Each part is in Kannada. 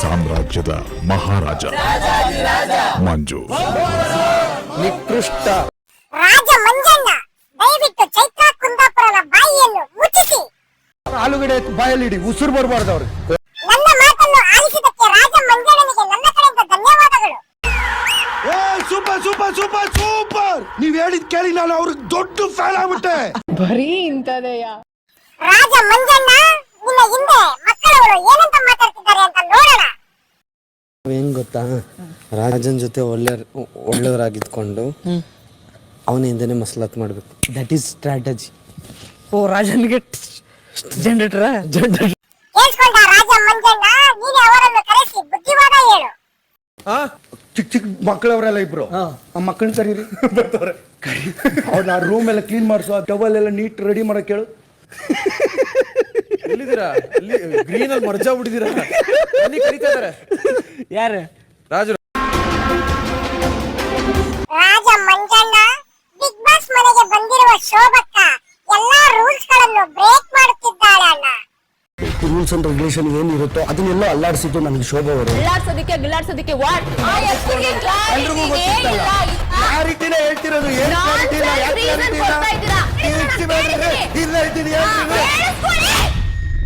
ಸಾಮ್ರಾಜ್ಯದ ಮಹಾರಾಜ. ಮಂಜು. ನಿಕೃಷ್ಟ. ರಾಜ ಮಂಜಣ್ಣ ದಯವಿಟ್ಟು ಚೈತ್ರ ಕುಂದಾಪುರನ ಬಾಯಿಯನ್ನು ಮುಚ್ಚಿಸಿ. ಆಲೂಗಡೆ ಬಾಯಲ್ಲಿಡಿ ಉಸಿರು ಬರಬಾರ್ದು ಅವ್ರು ನನ್ನ ಮಾತನ್ನು ಆಲಿಸಿದಕ್ಕೆ ರಾಜ ಮಂಜಣ್ಣನಿಗೆ ನನ್ನ ಕಡೆಯಿಂದ ಧನ್ಯವಾದಗಳು. ಏ ಸೂಪರ್ ಸೂಪರ್ ಸೂಪರ್ ಸೂಪರ್! ನೀವ್ ಹೇಳಿದ್ ಕೇಳಿ ನಾನು ಅವ್ರಿಗೆ ದೊಡ್ಡ ಫ್ಯಾನ್ ಆಗ್ಬಿಟ್ಟೆ. ಬರೀ ಇಂಥದೆಯಾ? ರಾಜ ಮಂಜಣ್ಣ ನಿನ್ನ ಹಿಂದೆ ಮಕ್ಕಳವರು ಏನಂತ ಮಾತಾಡ್ತಿದ್ದಾರೆ ಅಂತ ಹೆಂಗ್ ಗೊತ್ತಾ? ರಾಜನ್ ಜೊತೆ ಒಳ್ಳೆ ಒಳ್ಳೆಯವರಾಗಿದ್ಕೊಂಡು ಅವನ ಹಿಂದೆನೆ ಮಸಲಾತ್ ಮಾಡ್ಬೇಕು. ದಟ್ ಈಸ್ ಸ್ಟ್ರಾಟಜಿ ಓ ರಾಜನ್ಗೆ ಜನರೇಟರ ಜನರೇಟರ್ ಚಿಕ್ ಮಂಜಣ್ಣ ನೀನೆ ಅವರನ್ನು ಕರೆಸಿ ಬುದ್ಧಿವಾದ ಹೇಳು. ಚಿಕ್ಕ ಚಿಕ್ಕ ಮಕ್ಕಳವರೆಲ್ಲ ಇಬ್ರು. ಆ ಮಕ್ಕಳನ್ನ ಕರೀರಿ. ಬರ್ತವ್ರೆ ಅವ್ರ ಅವ್ರನ್ನ ರೂಮ್ ಎಲ್ಲ ಕ್ಲೀನ್ ಮಾಡಿಸೋ. ಟವಲ್ ಎಲ್ಲ ನೀಟ್ ರೆಡಿ ಮಾಡಕ್ಕೆ ಹೇಳು ಎಲ್ಲಿದ್ದೀರಾ? ಇಲ್ಲಿ ಗ್ರೀನ್ ಅಲ್ಲಿ ಮರ್ಜಾ ಬಿಟ್ಟಿದ್ದೀರಾ? ಅಲ್ಲಿ ಕರೀತಾ ಇದಾರೆ ಯಾರು? ರಾಜರು ರಾಜ ಮಂಜಣ್ಣ ಬಿಗ್ ಬಾಸ್ ಮನೆಗೆ ಬಂದಿರುವ ಶೋಭಕ್ಕ ಎಲ್ಲಾ ರೂಲ್ಸ್ಗಳನ್ನು ಬ್ರೇಕ್ ಮಾಡುತ್ತಿದ್ದಾಳೆ ಅಣ್ಣ. ರೂಲ್ಸ್ ಅಂಡ್ ರೆಗ್ಯುಲೇಷನ್ ಏನಿರುತ್ತೋ ಅದನ್ನೆಲ್ಲ ಅಲ್ಲಾಡಿಸಿದ್ದು ನನಗೆ ಶೋಭಾ ಅವರು. ಗಿಲ್ಲಾಡ್ಸೋದಕ್ಕೆ ಗಿಲ್ಲಾಡ್ಸೋದಕ್ಕೆ ವಾಟ್ ಎಲ್ರಿಗೂ ಗೊತ್ತಿತ್ತಲ್ಲ ಕ್ಲಾರಿಟಿನೇ ಹೇಳ್ತಿರೋದು ಏನ್ ಕ್ಲಾರಿಟಿ ಇಲ್ಲ ಯಾಕೆ ಕ್ಲಾರಿಟಿ ಇಲ್ಲ ಇಲ್ಲ ಇದ್ದೀನಿ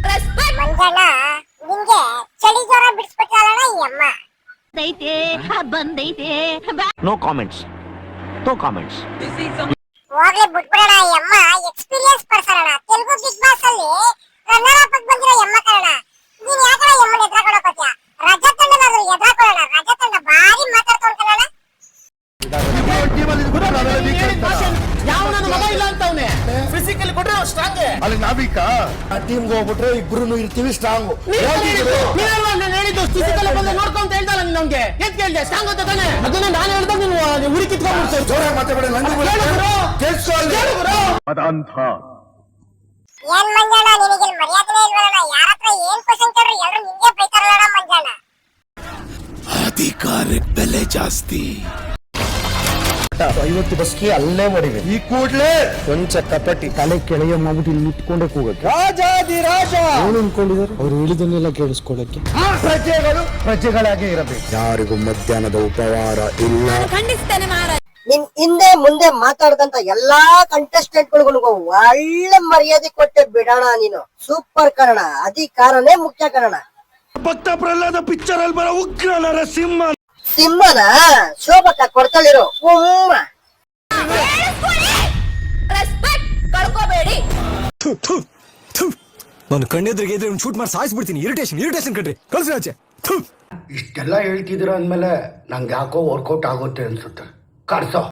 ಮಂಜಣ್ಣ ನಿಂಗೆ ಚಳಿ ಜ್ವರ ಬಿಡಿಸ್ಬಿಟ್ಟಾಳಣ್ಣ ಈ ಅಮ್ಮ. ಬಂದೈತೆ ಬಂದೈತೆ ನೋ ಕಾಮೆಂಟ್ಸ್ ನೋ ಕಾಮೆಂಟ್ಸ್ ಹೋಗ್ಲಿ ಬಿಟ್ಬಿಡೋಣ ಈ ಅಮ್ಮ. ಎಕ್ಸ್ಪೀರಿಯನ್ಸ್ ಪರ್ಸನ್ ಅಣ್ಣ ತೆಲುಗು ಬಿಗ್ ಫಿಸಿಕಲ್ ಕೊಟ್ರೆ ನಾವು ಸ್ಟ್ರಾಂಗ್ ಅಲ್ಲಿ ನಾವೀಕ ಆ ಟೀಮ್ಗೆ ಹೋಗ್ಬಿಟ್ರೆ ಇಬ್ರು ಇರ್ತೀವಿ ಸ್ಟ್ರಾಂಗ್ ನಾನು ಹೇಳಿದ್ದು? ಫಿಸಿಕಲ್ ಬಂದು ನೋಡ್ಕೊಂತ ಹೇಳ್ದಲ್ಲ ನೀನ್ ನಮ್ಗೆ. ಎತ್ ಕೇಳ್ದೆ? ಸ್ಟ್ರಾಂಗ್ ಅಂತ ತಾನೆ. ಅದನ್ನ ನಾನು ಹೇಳ್ದ ನೀವು ಉರಿ ಕಿತ್ಕೊಂಡ್ಬಿಡ್ತಾರೆ ಜೋರಾಗಿ ಮಾತಾಡಬೇಡ ನಂದು ಕೇಳಿಸ್ಕೊ ಅಲ್ಲಿ. ಏನ್ ಮಂಜಣ್ಣ ನಿನಗೆ ಮರ್ಯಾದನೆ ಇಲ್ವಲ್ಲ? ಯಾರ ಹತ್ರ ಏನ್ ಕ್ವಶನ್ ಕೇಳ್ರಿ? ಎಲ್ರು ನಿಂಗೆ ಬೈತಾರಲ್ಲ ಮಂಜಣ್ಣ. ಅಧಿಕಾರಕ್ಕೆ ಬೆಲೆ ಜಾಸ್ತಿ. ಐವತ್ತು ಬಸ್ಗೆ ಅಲ್ಲೇ ಹೊಡಿವೆ ಈ ಕೂಡ್ಲೆ ಕೊಂಚ ಕಪಟಿ ತಲೆ ಕೆಳಗೆ ಮಾಡ್ಬಿಟ್ಟು ಇಲ್ಲಿ ನಿಂತ್ಕೊಂಡೆ ಕೂಗಕ್ಕೆ ರಾಜಾದಿ ರಾಜ. ಏನು ಅನ್ಕೊಂಡಿದ್ದಾರೆ? ಅವ್ರು ಹೇಳಿದನ್ನೆಲ್ಲ ಕೇಳಿಸ್ಕೊಳ್ಳಕ್ಕೆ ಆ ಪ್ರಜೆಗಳು ಪ್ರಜೆಗಳಾಗಿ ಇರಬೇಕು. ಯಾರಿಗೂ ಮಧ್ಯಾಹ್ನದ ಉಪವಾರ ಇಲ್ಲ. ಖಂಡಿಸ್ತೇನೆ ಮಹಾರಾಜ ನಿನ್ ಹಿಂದೆ ಮುಂದೆ ಮಾತಾಡದಂತ ಎಲ್ಲಾ ಕಂಟೆಸ್ಟೆಂಟ್ ಗಳಿಗೂ ಒಳ್ಳೆ ಮರ್ಯಾದೆ ಕೊಟ್ಟೆ ಬಿಡೋಣ ನೀನು. ಸೂಪರ್ ಕನ್ನಡ. ಅಧಿಕಾರನೇ ಮುಖ್ಯ ಕಾರಣ ಭಕ್ತ ಪ್ರಹ್ಲಾದ ಪಿಕ್ಚರ್ ಅಲ್ಲಿ ಬರೋ ಉಗ್ರ ನರಸಿಂಹ ಸಿಂಹನ ಶೋಭಕ ಕೊಡ್ತಳಿರು. ಉಮ್ಮ. ರೆಸ್ಪೆಕ್ಟ್ ಕಳ್ಕೋಬೇಡಿ ನಾನು ಕಣ್ಣೆದ್ರಿಗೆ ಇದ್ರೆ ಶೂಟ್ ಮಾಡಿ ಸಾಯಿಸ್ಬಿಡ್ತೀನಿ. ಇರಿಟೇಷನ್ ಇರಿಟೇಷನ್ ಕಣ್ರಿ. ಕಳ್ಸಿ ಆಚೆ. ಇಷ್ಟೆಲ್ಲ ಹೇಳ್ತಿದ್ರ ಅಂದ್ಮೇಲೆ ನಂಗೆ ಯಾಕೋ ವರ್ಕೌಟ್ ಆಗುತ್ತೆ ಅನ್ಸುತ್ತೆ. ಕರ್ಸೋ.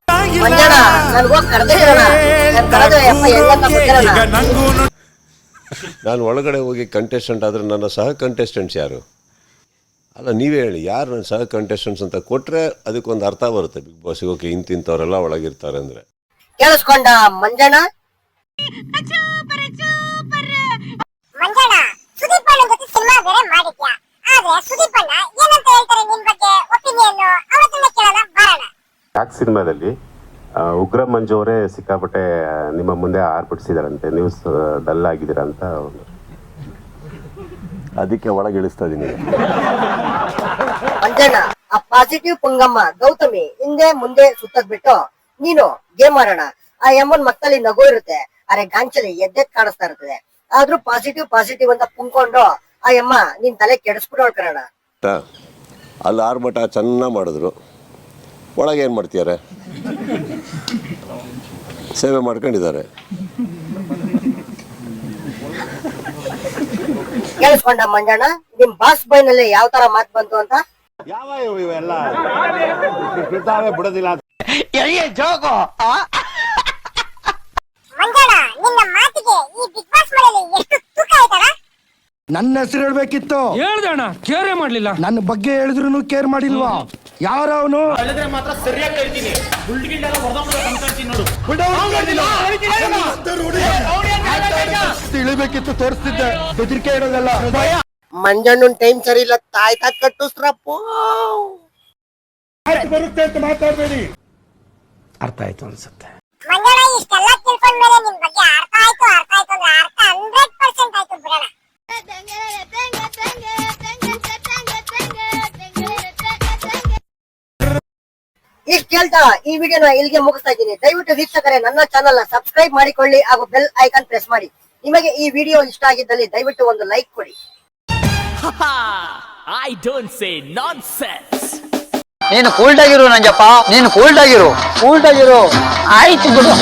ನಾನು ಒಳಗಡೆ ಹೋಗಿ ಕಂಟೆಸ್ಟೆಂಟ್ ಆದ್ರೆ ನನ್ನ ಸಹ ಕಂಟೆಸ್ಟೆಂಟ್ಸ್ ಯಾರು? ಅಲ್ಲ ನೀವೇ ಹೇಳಿ ಯಾರು ನನ್ನ ಸಹ ಕಂಟೆಸ್ಟೆಂಟ್ಸ್ ಅಂತ ಕೊಟ್ಟರೆ ಅದಕ್ಕೊಂದು ಅರ್ಥ ಬರುತ್ತೆ ಬಿಗ್ ಬಾಸಿಗೆ. ಓಕೆ ಇಂತಿಂಥವರೆಲ್ಲ ಒಳಗಿರ್ತಾರೆ ಅಂದರೆ. ಕೇಳಿಸ್ಕೊಂಡ ಮಂಜಣ್ಣ? ಮಂಜಣ್ಣ ಸುದೀಪ್ ಅಣ್ಣ ಜೊತೆ ಸಿನಿಮಾ ಬೇರೆ ಮಾಡಿದ್ಯಾ? ಆದ್ರೆ ಸುದೀಪ್ ಅಣ್ಣ ಏನಂತ ಹೇಳ್ತಾರೆ ನಿನ್ ಬಗ್ಗೆ ಒಪಿನಿಯನ್ ಅವತ್ತನ್ನ ಕೇಳೋಣ ಬರೋಣ. ಯಾಕೆ ಸಿನಿಮಾದಲ್ಲಿ ಉಗ್ರ ಮಂಜು ಅವರೇ ಸಿಕ್ಕಾಪಟ್ಟೆ ನಿಮ್ಮ ಮುಂದೆ ಆರ್ಪಡಿಸಿದಾರಂತೆ ನ್ಯೂಸ್ ಡಲ್ ಆಗಿದ್ದೀರಾ ಅಂತ ಒಂದು ಅದಕ್ಕೆ ಒಳಗೆ ಇಳಿಸ್ತಾ ಇದೀನಿ ಆ ಪಾಸಿಟಿವ್ ಪುಂಗಮ್ಮ ಗೌತಮಿ ಹಿಂದೆ ಮುಂದೆ ಸುತ್ತದ್ ಬಿಟ್ಟು ನೀನು ಗೇಮ್ ಆಡೋಣ. ಆ ಎಮ್ಮನ್ ಮಕ್ಕಳಲ್ಲಿ ನಗು ಇರುತ್ತೆ ಅರೆ ಗಾಂಚಲಿ ಎದ್ದೆದ್ ಕಾಣಿಸ್ತಾ ಇರ್ತದೆ. ಆದ್ರೂ ಪಾಸಿಟಿವ್ ಪಾಸಿಟಿವ್ ಅಂತ ಪುಂಕೊಂಡು ಆ ಎಮ್ಮ ನಿನ್ ತಲೆ ಕೆಡಿಸ್ಬಿಟ್ಟು ಕಣ ಅಲ್ಲಿ ಆರ್ ಮಠ ಚೆನ್ನಾಗಿ ಮಾಡಿದ್ರು. ಒಳಗೆ ಏನು ಮಾಡ್ತೀಯಾರೆ ಸೇವೆ ಮಾಡ್ಕೊಂಡಿದ್ದಾರೆ. ಕೇಳಿಸ್ಕೊಂಡ ಮಂಜಣ್ಣ ನಿಮ್ ಬಾಸ್ ಬೈನಲ್ಲಿ ಯಾವ ತರ ಮಾತು ಬಂತು ಅಂತ? ಯಾವ ಇವೆಲ್ಲ? ಬಿಡೋದಿಲ್ಲ ಮಂಜಣ್ಣ ನಿನ್ನ ಮಾತಿಗೆ ಈ ಬಿಗ್ ಬಾಸ್ ಮನೆಯಲ್ಲಿ ಎಷ್ಟು ತೂಕ ನನ್ನ ಹೆಸರು ಹೇಳ್ಬೇಕಿತ್ತು. ಹೇಳ್ದಣ್ಣ ಕೇರೇ ಮಾಡ್ಲಿಲ್ಲ. ನನ್ನ ಬಗ್ಗೆ ಹೇಳಿದ್ರು ಕೇರ್ ಮಾಡಿಲ್ವಾ? ಯಾರ ಅವನು ತಿಳಿಬೇಕಿತ್ತು ತೋರಿಸ್ತಿದ್ದೆ. ಬೆದರಿಕೆ ಇಡೋದಲ್ಲ. ಮಂಜಣ್ಣನ ಟೈಮ್ ಸರಿ ಇಲ್ಲ. ತಾಯ್ತ ಕಟ್ಟಿಸ್ರಪ್ಪ ಬರುತ್ತೆ ಅಂತ ಮಾತಾಡ್ಬೇಡಿ. ಅರ್ಥ ಆಯ್ತು ಅನ್ಸುತ್ತೆ. ಇಷ್ಟ ಕೇಳ್ತಾ ಈ ವಿಡಿಯೋನ ಇಲ್ಲಿಗೆ ಮುಗಿಸ್ತಾ ಇದ್ದೀನಿ. ದಯವಿಟ್ಟು ವೀಕ್ಷಕರೇ ನನ್ನ ಚಾನಲ್ನ ಸಬ್ಸ್ಕ್ರೈಬ್ ಮಾಡಿಕೊಳ್ಳಿ ಹಾಗೂ ಬೆಲ್ ಐಕಾನ್ ಪ್ರೆಸ್ ಮಾಡಿ. ನಿಮಗೆ ಈ ವಿಡಿಯೋ ಇಷ್ಟ ಆಗಿದ್ದಲ್ಲಿ ದಯವಿಟ್ಟು ಒಂದು ಲೈಕ್ ಕೊಡಿ. I don't say nonsense ನೀನು ಕೋಲ್ಡ್ ಆಗಿರು ನಂಜಪ್ಪ ನೀನು ಕೋಲ್ಡ್ ಆಗಿರು. ಕೋಲ್ಡ್ ಆಗಿರು. ಆಯ್ತು ಬಿಡು.